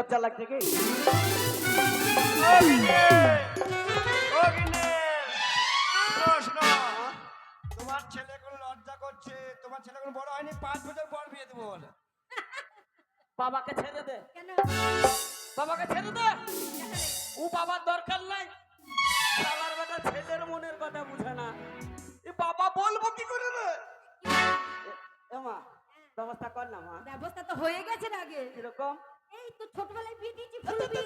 লজ্জা লাগছে কি? তোমার ছেলে কোন লজ্জা করছে তোমার ছেলে কোন বড় হয়নি পাঁচ বছর পর বিয়ে দেবো বাবাকে ছেড়ে দে। বাবাকে ছেড়ে দে। ও বাবার দরকার নাই। শালার বেটা ছেলের মনের কথা বুঝে না। এ বাবা বলব কি করে রে? এ মা ব্যবস্থা কর না মা। ব্যবস্থা তো হয়ে গেছে না আগে। কীরকম? এই তো ছোটবেলায় বিয়ে দিয়েছি ফুলবি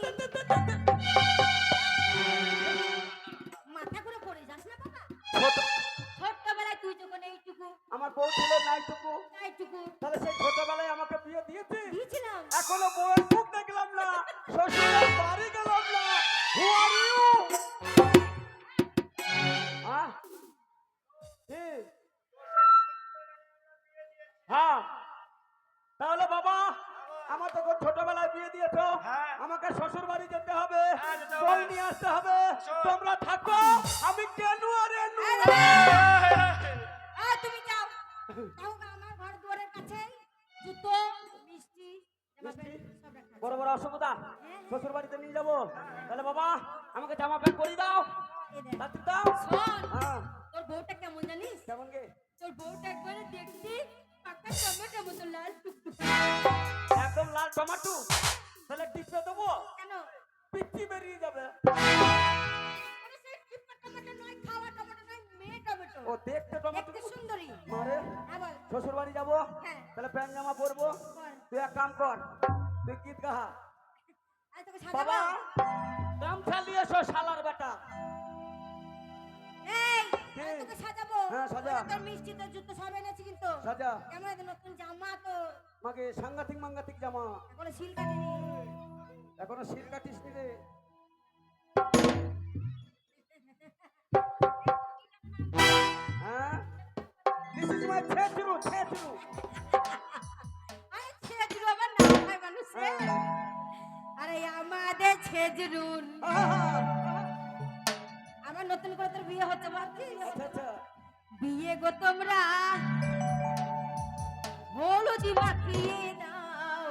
মাথা করে পড়ে যাস না বাবা। ছোটবেলায় তুই যখন এইটুকু। আমার বউ ছিল নাইটুকু। এইটুকু তাহলে সেই ছোটবেলায় আমাকে বিয়ে দিয়েছে দিয়েছিলাম। এখনও বউয়ের মুখ দেখলাম না শ্বশুরের বাড়ি গেলাম না। হু আর ইউ হ্যাঁ। তাহলে বাবা আমার তখন ছোটবেলায় বিয়ে দিয়েছ। হ্যাঁ। আমাকে শ্বশুর বাড়ি যেতে হবে। হ্যাঁ, বই হবে। নিয়ে আসতে হবে। তোমরা থাকো। আমি কেন আর তুমি যাও। যাও আমার ঘর দুয়ারের কাছে। জুতো মিষ্টি জামা প্যান্ট সব রাখা আছে। বড় বড় অসুবিধা। হ্যাঁ। শ্বশুর বাড়িতে নিয়ে যাব। তাহলে বাবা আমাকে জামা প্যান্ট পরিয়ে দাও। দাও হ্যাঁ। তোর বউটা কেমন জানিস? কেমন গে? তোর বউটা একবারে দেখছি। পাকা টমেটো মতো লাল একদম লাল টমাটো। তাহলে টিপে দেবো? কেন? পিচ্ছি বেরিয়ে যাবে। আরে সেই টিপা টমেটো নয় খাওয়া টমেটো নয় মেয়ে টমেটো। ও দেখতে টমাটো সুন্দরী। মারে। হ্যাঁ শ্বশুর বাড়ি যাব? হ্যাঁ। তাহলে প্যান্ট জামা পরবো? তুই এক কাম কর তুই গীত গাহা বাবা গামছা নিয়ে এসো শালার বেটা। তোকে সাজাবো। হ্যাঁ, সাজা। ওই যে তোর মিষ্টি তোর জুতো সব এনেছি কিন্তু। সাজা। কেমন আছে নতুন জামা তো। মাকে সাংঘাতিক মাঙ্গাতিক জামা। এখনও সিল কাটিনি। এখনও শির কাটিস নি রে। হ্যাঁ? দিস ইজ মাই হয় মানুষে। আরে আমাদের ছেজরুন আহা! আমার নতুন করে তোর বিয়ে হচ্ছে ভাবছিস আচ্ছা আচ্ছা। বিয়ে গো তোমরা। হলুদি মাখিয়ে দাও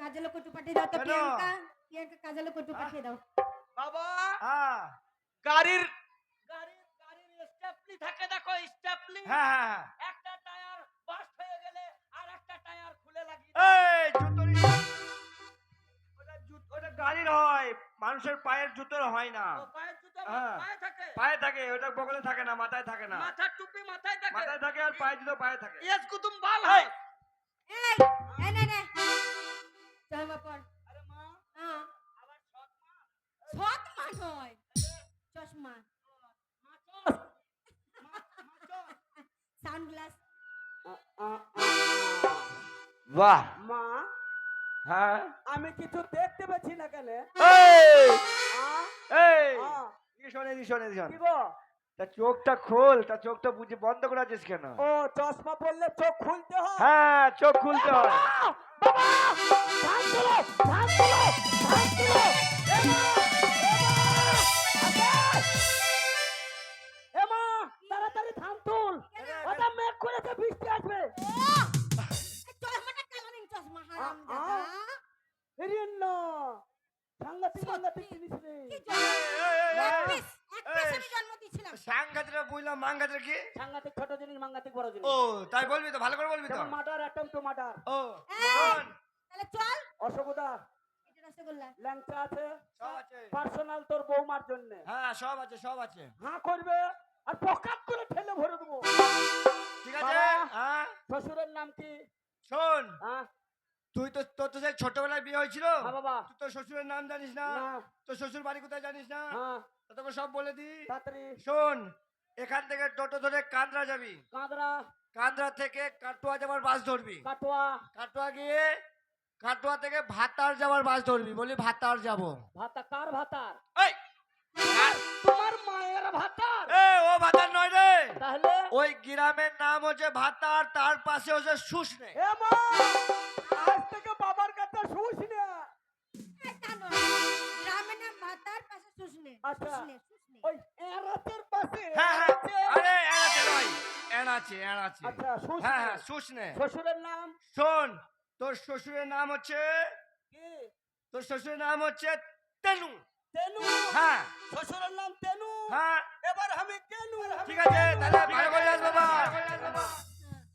একটা কাজল কটু পাঠিয়ে দাও তো কেন? প্রিয়াঙ্কা। প্রিয়াঙ্কা কাজল কটু পাঠিয়ে দাও। বাবা! হ্যাঁ। গাড়ির গাড়ির গাড়ির স্টেপনি থাকে দেখো স্টেপনি হ্যাঁ হ্যাঁ একটা টায়ার বাস্ট হয়ে গেলে আর একটা টায়ার খুলে লাগিয়ে এই জুতো ওটা জুতো ওটা গাড়ির হয় মানুষের পায়ের জুতোর হয় না। পায়ের জুতো হ্যাঁ। পায়ে থাকে। পায়ে থাকে ওটা বগলে থাকে না মাথায় থাকে না। মাথার টুপি মাথায় থাকে। মাথায় থাকে আর পায়ে জুতো পায়ে থাকে। ইয়েস কুতুম বাল হয়। এই আরে মা হ্যাঁ। আবার সৎ মা? সৎ মা নয়। চশমা। মা চল মা মা চল সানগ্লাস। বাহ। মা হ্যাঁ। আমি কিছু দেখতে পাচ্ছি না কেন এই! আ? এই! শোন শোন শোন। কি গো? তা চোখটা খোল তা চোখটা বুঝে বন্ধ করে আছিস কেন? ও চশমা পরলে চোখ খুলতে হয়? হ্যাঁ চোখ খুলতে হয়। বাবা ধান তুলো ধান তুলো ধান তুলো এমা এমা তাড়াতাড়ি ধান তুল। ওটা মেঘ করেছে মাঙ্গাতিরা কি? সাংঘাতিক ছোট জিনিস মাংঘাতিক বড় জিনিস। ও তাই বলবি তো ভালো করে বলবি তো। মাটার অ্যাটম টমাটার। ও তাহলে চল। অসুবিধা এটা রসগোল্লা। ল্যাংচা আছে? সব আছে। পার্সোনাল তোর বৌমার জন্য। হ্যাঁ সব আছে সব আছে। হাঁ করবে। আর পকাত করে ঠেলে ভরে দেবো। ঠিক আছে হ্যাঁ। শ্বশুরের নাম কি? শোন হ্যাঁ। তুই তো তোর তো সেই ছোটবেলায় বিয়ে হয়েছিল? হ্যাঁ বাবা। তুই তোর শ্বশুরের নাম জানিস না? তোর শ্বশুর বাড়ি কোথায় জানিস না? হ্যাঁ। তোকে সব বলে দি তাড়াতাড়ি। শোন এখান থেকে টোটো ধরে কান্দরা যাবি। কাঁদরা। কান্দরা থেকে কাটোয়া যাবার বাস ধরবি। কাটোয়া। কাটোয়া গিয়ে কাটোয়া থেকে ভাতার যাবার বাস ধরবি। বলি ভাতার যাব। ভাতা কার ভাতার? এই! তোমার মায়ের ভাতার? এ ও ভাতার নয় রে। তাহলে? ওই গ্রামের নাম হচ্ছে ভাতার তার পাশে হচ্ছে সুসনে এ মা আজ থেকে বাবার কাছে শুস না নয় গ্রামের নাম ভাতার পাশে শুশনে। আচ্ছা। হ্যাঁ হ্যাঁ। আরে এড়াচ্ছে নয়। এড়াচ্ছে এড়াচ্ছে আচ্ছা শুস। হ্যাঁ হ্যাঁ সুসনে শ্বশুরের নাম? শোন তোর শ্বশুরের নাম হচ্ছে কি? তোর শ্বশুরের নাম হচ্ছে তেনু। তেনু? হ্যাঁ। শ্বশুরের নাম তেনু? হ্যাঁ। এবার আমি কেনু? ঠিক আছে তাহলে ভালো করে যাস বাবা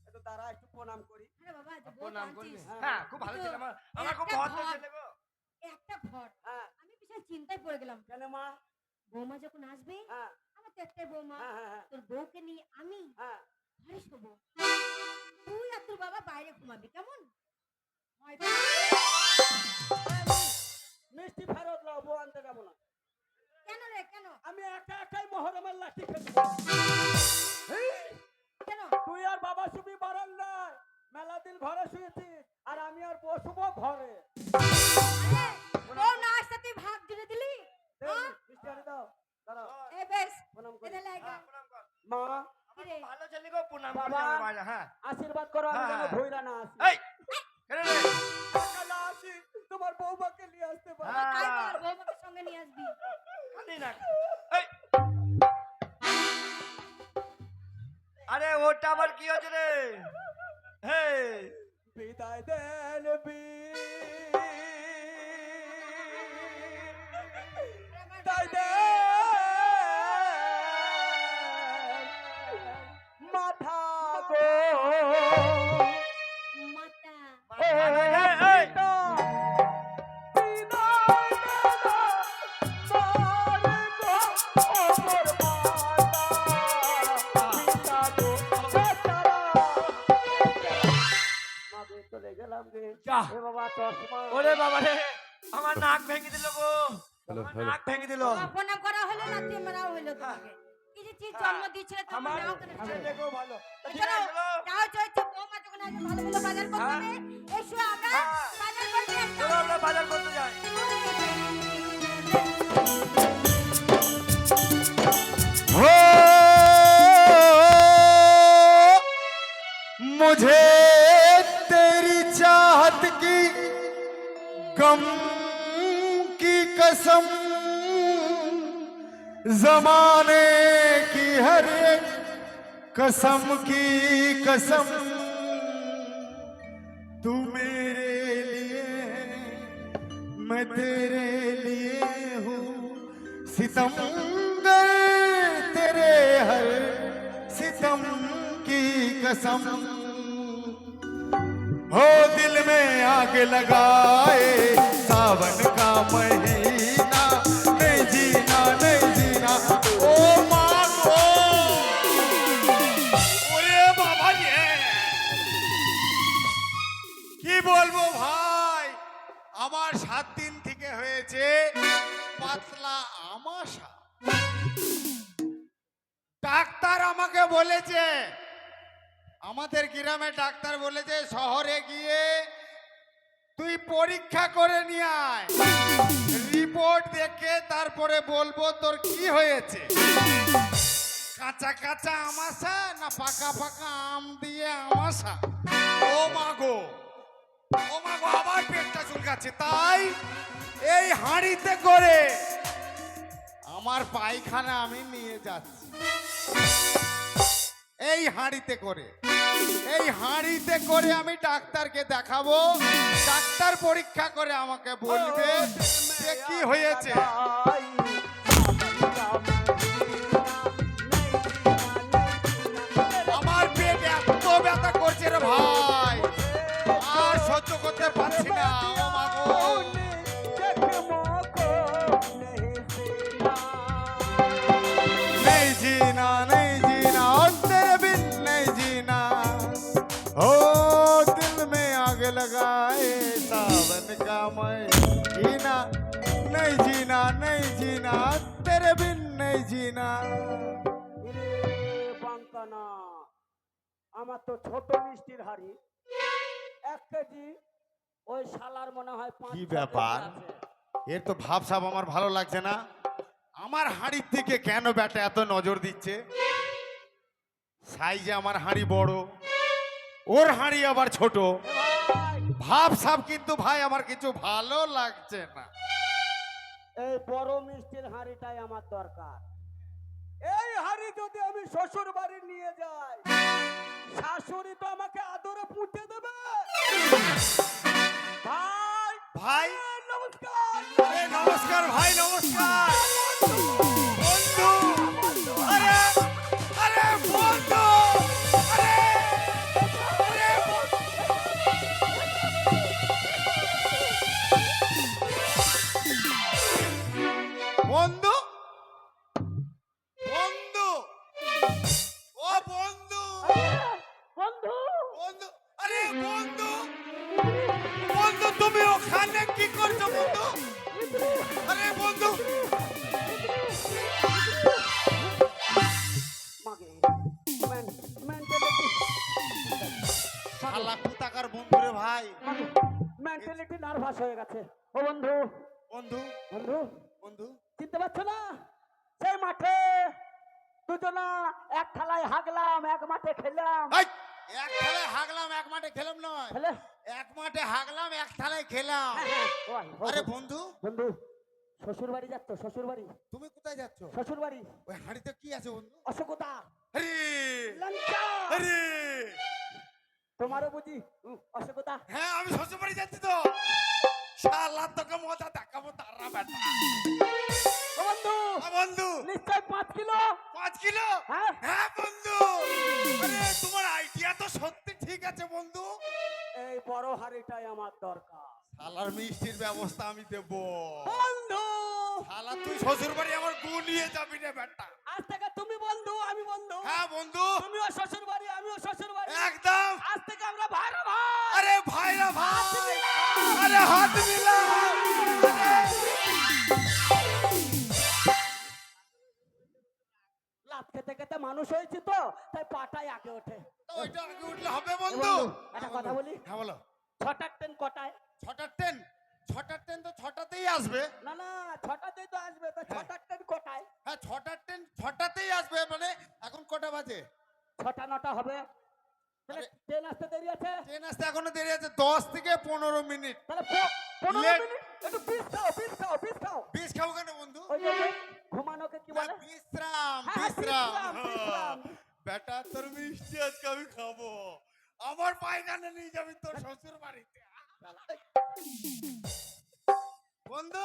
একটু দাঁড়া একটু প্রণাম করি। প্রণাম করবি হ্যাঁ খুব ভালো ছিল আমার। আমার খুব একটা ভদ্র ঘর। গো। একটা ভর হ্যাঁ। আমি বিশাল চিন্তায় পড়ে গেলাম। কেন মা? বৌমা যখন আসবে হ্যাঁ। তো বৌমা হ্যাঁ হ্যাঁ হ্যাঁ, তোর বউকে নিয়ে আমি ঘরে শোবো। তুই আর তোর বাবা বাইরে ঘুমাবি কেমন? মিষ্টি ফেরত লাও বউ আনতে যাব না। কেন রে কেন? আমি একা একাই মহরমের লাঠি খেতে কেন? তুই আর বাবা শুবি বারান্দায় মেলা দিন ঘরে শুয়েছিস আর আমি আর বসবো ঘরে। বউ না আসতে তুই ভাগ জুড়ে দিলি? মিষ্টি আনি দাও। হ্যাঁ। মা ভালো গো বাবা। হ্যাঁ। আশীর্বাদ করো আমি হ্যাঁ, যেন। না আসি। এই কেন রে? একা আসি তোমার বৌমাকে নিয়ে আসতে পারো। তাই সঙ্গে নিয়ে আসবি। কাঁদি না। এই। আরে ওটা আবার কি হচ্ছে রে? হে। বিদায় দেন বিদায় নাক ভেঙে দিল। প্রণাম করা হলো না তুই মারাও হলো তোমাকে। কিছু যে চিজ জন্ম দিয়েছিল তুমি আমার নাও ছেলে গো ভালো। চলো যাও চলছে বৌমা যখন আসবে ভালো ভালো বাজার করতে হ্যাঁ। হবে। এসো আমরা হ্যাঁ। বাজার করতে চলো আমরা বাজার করতে যাই। जमाने की हर एक कसम की कसम तू मेरे लिए मैं तेरे लिए हूँ। सितमगर तेरे हर सितम की कसम। हो दिल में आग लगाए, सावन का महीना। ডাক্তার আমাকে বলেছে, আমাদের গ্রামে ডাক্তার বলেছে, শহরে গিয়ে তুই পরীক্ষা করে নিয়ে আয়। রিপোর্ট দেখে তারপরে বলব তোর কি হয়েছে। কাঁচা কাঁচা আমাশা না পাকা পাকা আম দিয়ে আমাশা? ও মাগো ও মাগো আবার পেটটা চুলকাচ্ছে। তাই এই হাঁড়িতে করে আমার পায়খানা আমি নিয়ে যাচ্ছি। এই হাঁড়িতে করে, এই হাঁড়িতে করে আমি ডাক্তারকে দেখাবো। ডাক্তার পরীক্ষা করে আমাকে বলবে কি হয়েছে। আমার তো ছোট মিষ্টির হাড়ি। এক কেজি ওই শালার মনে হয় কি ব্যাপার? এর তো ভাব সাব আমার ভালো লাগছে না। আমার হাড়ির দিকে কেন ব্যাটা এত নজর দিচ্ছে? সাইজে আমার হাড়ি বড় ওর হাড়ি আবার ছোট। ভাব সাব কিন্তু ভাই আমার কিছু ভালো লাগছে না। এই বড় মিষ্টির হাঁড়িটাই আমার দরকার। এই হাঁড়ি যদি আমি শ্বশুর বাড়ি নিয়ে যাই শাশুড়ি তো আমাকে আদরে পুঁতে দেবে। ভাই ভাই। নমস্কার। নমস্কার ভাই নমস্কার। বন্ধু বন্ধু বন্ধু। চিনতে পারছ না? সেই মাঠে দুজনা এক থালায় হাগলাম এক মাঠে খেলাম এক থালায় হাগলাম এক মাঠে খেলাম নয়। খেলে? এক মাঠে হাগলাম এক থালায় খেলাম। হ্যাঁ, হ্যাঁ, আরে বন্ধু। বন্ধু শ্বশুর বাড়ি যাচ্ছ শ্বশুর বাড়ি তুমি কোথায় যাচ্ছ? শ্বশুর বাড়ি ওই হাঁড়িতে কি আছে বন্ধু? অশোকতা। আরে লঙ্কা। আরে তোমারও বুঝি উম, অশোকতা? হ্যাঁ আমি শ্বশুর বাড়ি যাচ্ছি তো। শালা তোকে মজা দেখাবো তারা বেটা বন্ধু বন্ধু। নিশ্চয় পাঁচ কিলো? পাঁচ কিলো? হ্যাঁ। হ্যাঁ বন্ধু। আরে তোমার আইডিয়া তো সত্যি ঠিক আছে বন্ধু। এই বড় হাড়িটাই আমার দরকার। শালার মিষ্টির ব্যবস্থা আমি দেব। বন্ধু। শালা তুই শ্বশুর বাড়ি আমার গু নিয়ে যাবি রে বেটা আজ থেকে তুমি বন্ধু আমি বন্ধু। হ্যাঁ বন্ধু। তুমিও শ্বশুর বাড়ি আমিও শ্বশুর হাত খেতে খেতে মানুষ হয়েছি তো তাই পাটাই আগে ওঠে। ওইটা আগে উঠলে হবে বন্ধু। একটা কথা বলি? হ্যাঁ বলো। ছটার ট্রেন কটায়? ছটার ট্রেন? ছটার ট্রেন তো ছটাতেই আসবে। না না ছটাতেই তো আসবে তো ছটার ট্রেন কটায়? হ্যাঁ ছটার ট্রেন ছটাতেই আসবে মানে এখন কটা বাজে? ছটা নটা হবে। ট্রেন আসতে দেরি আছে? ট্রেন আসতে এখনও দেরি আছে দশ থেকে পনেরো মিনিট। তাহলে প- পনেরো Late- মিনিট একটু পিস খাও খাও পিস খাও বিষ খাব কেন বন্ধু ওই যে ওই ঘুমানোকে কি বলে বিশ্রাম বিশ্রাম বিশ্রাম, বিশ্রাম। বেটা তোর মিষ্টি আজকে আমি খাব আমার পায়খানা নিয়ে যাবি তোর শ্বশুর বাড়িতে বন্ধু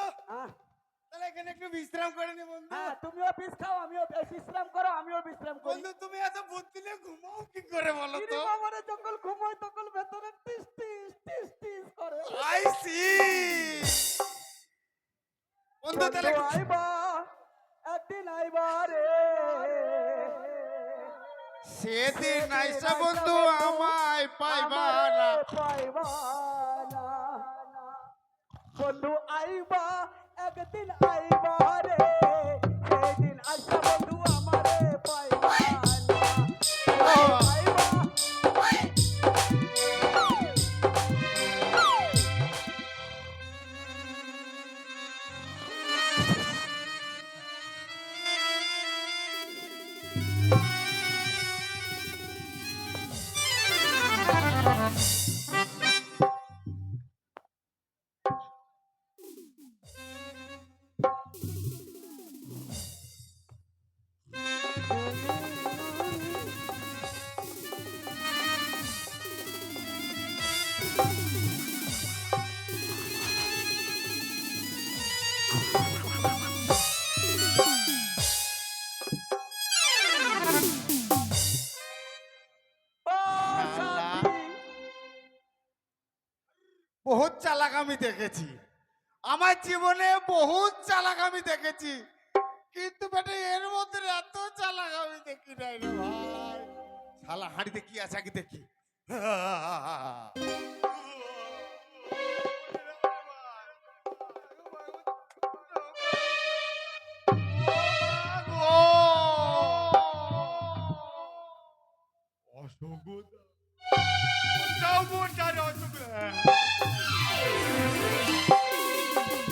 তাহলে এখানে একটু বিশ্রাম করে নি বন্ধু তুমিও বিষ খাও আমিও বিশ্রাম করো আমিও বিশ্রাম করি বন্ধু তুমি এত বুদ্ধি নিয়ে ঘুমাও কি করে বলো তো বাবারে যখন ঘুমাই তখন ভেতরে টিস টিস টিস টিস করে আই সি বন্ধু তাহলে আইবা একদিন আইবা রে। সেদিন আইসা বন্ধু আমায় পাইবা না। পাইবা না। বন্ধু আইবা একদিন আইবা বহুত চালাক আমি দেখেছি। আমার জীবনে বহুত চালাক আমি দেখেছি। কিন্তু বেটা, এর মধ্যে এত চালাক আমি দেখি নাই রে ভাই। শালা হাঁড়িতে কি আছে আগে দেখি। অসংখ্য